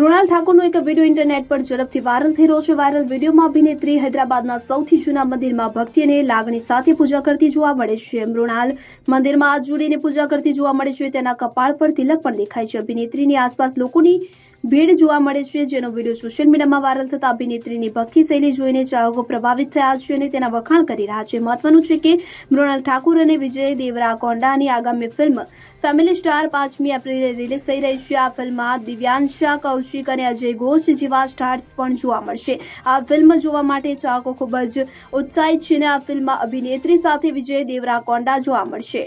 મૃણાલ ઠાકોરનો એક video internet પર ઝડપથી વાયરલ થઈ રહ્યો છે. વાયરલ વિડીયોમાં અભિનેત્રી હૈદરાબાદના સૌથી જૂના મંદિરમાં ભક્તિ અને લાગણી સાથે પૂજા કરતી જોવા મળે છે. મૃણાલ મંદિરમાં હાથ જોડીને પૂજા કરતી જોવા મળે છે. તેના કપાળ પર તિલક પણ દેખાય છે. અભિનેત્રીની આસપાસ લોકોની ભીડ જોવા મળે છે, જેનો વીડિયો સોશિયલ મીડિયામાં વાયરલ થતા અભિનેત્રીની ભક્તિ શૈલી જોઈને ચાહકો પ્રભાવિત થયા છે અને તેના વખાણ કરી રહ્યા છે. મહત્વનું છે કે મૃણાલ ઠાકુર અને વિજય દેવરા કોંડાની આગામી ફિલ્મ ફેમિલી સ્ટાર પાંચમી એપ્રિલે રિલીઝ થઈ રહી છે. આ ફિલ્મમાં દિવ્યાંશા, કૌશિક અને અજય ઘોષ જેવા સ્ટાર્સ પણ જોવા મળશે. આ ફિલ્મ જોવા માટે ચાહકો ખૂબ જ ઉત્સાહિત છે અને આ ફિલ્મમાં અભિનેત્રી સાથે વિજય દેવરા કોંડા જોવા મળશે.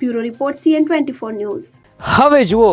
Bureau report, CN twenty news. હવે જુઓ